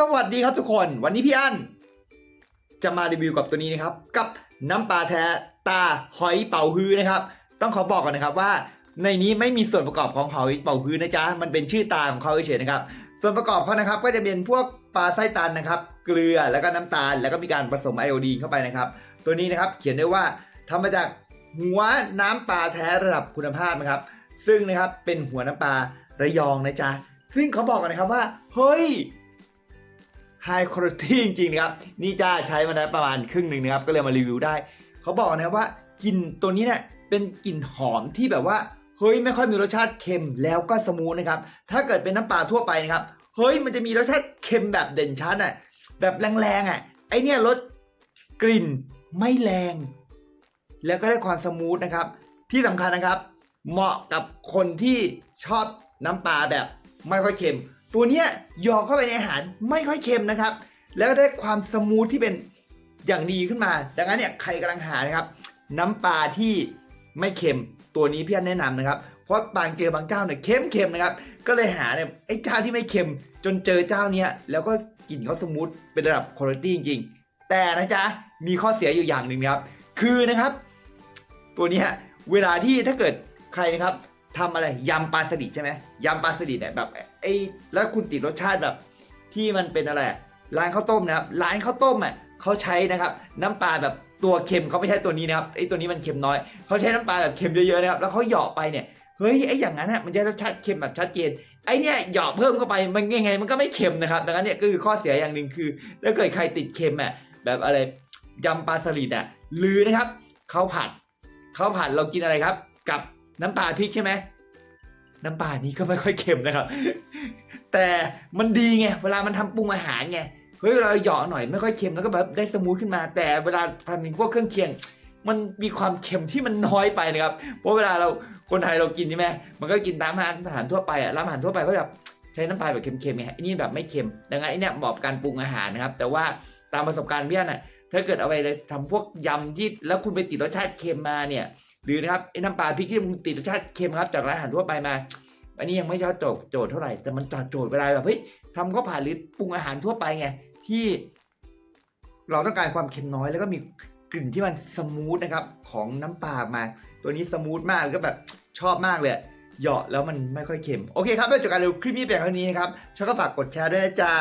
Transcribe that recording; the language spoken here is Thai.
สวัสดีครับทุกคน วันนี้พี่อั้นจะมารีวิวกับตัวนี้นะครับ กับน้ำปลาแท้ตาหอยเป่าฮื้อนะครับ ต้องขอบอกก่อนนะครับว่า ในนี้ไม่มีส่วนประกอบของหอยเป่าฮื้อนะจ๊ะมันเป็นชื่อตาของเขาเฉยๆนะครับ ส่วนประกอบเขานะครับ ก็จะเป็นพวกปลาไส้ตันนะครับ เกลือแล้วก็น้ำตาล แล้วก็มีการผสมไอโอดีนเข้าไปนะครับ ตัวนี้นะครับเขียนได้ว่าทำมาจากหัวน้ำปลาแท้ระดับคุณภาพนะครับ ซึ่งนะครับเป็นหัวน้ำปลาระยองนะจ๊ะซึ่งเขาบอกกันนะครับว่าเฮ้ย ไฮคุณภาพจริงๆนะครับ นี่จ้าใช้มาได้ประมาณครึ่งหนึ่งนะครับ ก็เลยมารีวิวได้ เขาบอกนะว่ากลิ่นตัวนี้เนี่ยเป็นกลิ่นหอมที่แบบว่าเฮ้ยไม่ค่อยมีรสชาติเค็มแล้วก็สมูทนะครับ ถ้าเกิดเป็นน้ำปลาทั่วไปนะครับ เฮ้ยมันจะมีรสชาติเค็มแบบเด่นชัดอะ แบบแรงๆอะ ไอเนี่ยรสกลิ่นไม่แรง แล้วก็ได้ความสมูทนะครับ ที่สำคัญนะครับ เหมาะกับคนที่ชอบน้ำปลาแบบไม่ค่อยเค็ม ตัวเนี้ยหยอกเข้าไปในอาหารไม่ค่อยเค็มนะครับ แล้วได้ความสมูทที่เป็นอย่างดีขึ้นมา ดังนั้นเนี่ยใครกำลังหานะครับน้ำปลาที่ไม่เค็มตัวนี้พี่อันแนะนำนะครับ เพราะบางเจอบางเจ้าเนี่ยเค็มเค็มๆนะครับ ก็เลยหาเนี่ยไอ้เจ้าที่ไม่เค็ม จนเจอเจ้าเนี้ยแล้วก็กลิ่นเขาสมูทเป็นระดับคุณภาพจริงๆ แต่นะจ๊ะมีข้อเสียอยู่อย่างหนึ่งครับ คือนะครับ ตัวนี้เวลาที่ถ้าเกิดใครนะครับ ทำอะไรยำปลาสลิดใช่ไหมยำปลาสลิดเนี่ยแบบไอ้แล้วคุณติดรสชาติแบบ ที่มันเป็นอะไร ร้านข้าวต้มนะครับร้านข้าวต้มอะเขาใช้นะครับ น้ำปลาแบบตัวเค็มเขาไม่ใช่ตัวนี้นะครับไอ้ตัวนี้มันเค็มน้อยเขาใช้น้ำปลาแบบเค็มเยอะๆนะครับแล้วเขาหยาะไปเนี่ยเฮ้ยไอ้อย่างนั้นอะมันจะรสชาติเค็มแบบชัดเจนไอ้เนี่ยหยาะเพิ่มเข้าไปมันยังไงมันก็ไม่เค็มนะครับดังนั้นเนี่ยก็คือข้อเสียอย่างหนึ่งคือถ้าเกิดใครติดเค็มอะแบบอะไรยำปลาสลิดอะหรือนะครับข้าวผัดข้าวผัดเรากินอะไรครับ กับ น้ำปลาพริกใช่ไหมน้ำปลานี้ก็ไม่ค่อยเค็มนะครับ แต่มันดีไงเวลามันทำปรุงอาหารไงเฮ้ยเราหยาะหน่อยไม่ค่อยเค็มแล้วก็แบบได้สมูทขึ้นมา แต่เวลาทำเป็นพวกเครื่องเคียง มันมีความเค็มที่มันน้อยไปนะครับ เพราะเวลาเราคนไทยเรากินใช่ไหมมันก็กินตามร้านอาหารทั่วไปอะร้านอาหารทั่วไปเขาแบบใช้น้ำปลาแบบเค็มๆไงอ้นี่แบบไม่เค็มดังนั้นไอ้เนี่ยเหมาะกับการปรุงอาหารนะครับ แต่ว่าตามประสบการณ์พี่อันน่ะ ถ้าเกิดเอาไปเลยทำพวกยำที่แล้วคุณไปติดรสชาติเค็มมาเนี่ย หรือนะครับไอ้น้ำปลาพริกที่มันติดรสชาติเค็มครับจากร้านอาหารทั่วไปมา อันนี้ยังไม่ชอบโจทย์โจทย์เท่าไหร่แต่มันจอดโจทย์เวลาแบบเฮ้ยทำข้าวผัดหรือปรุงอาหารทั่วไปไงที่ เราต้องการความเค็มน้อยแล้วก็มีกลิ่นที่มันสมูทนะครับของน้ำปลามา ตัวนี้สมูทมากแล้วก็แบบชอบมากเลยเหยาะแล้วมันไม่ค่อยเค็ม โอเคครับเพื่อจบการรีวิวคลิปนี้เพียงเท่านี้นะครับชอบก็ฝากกดแชร์ด้วยนะจ๊ะ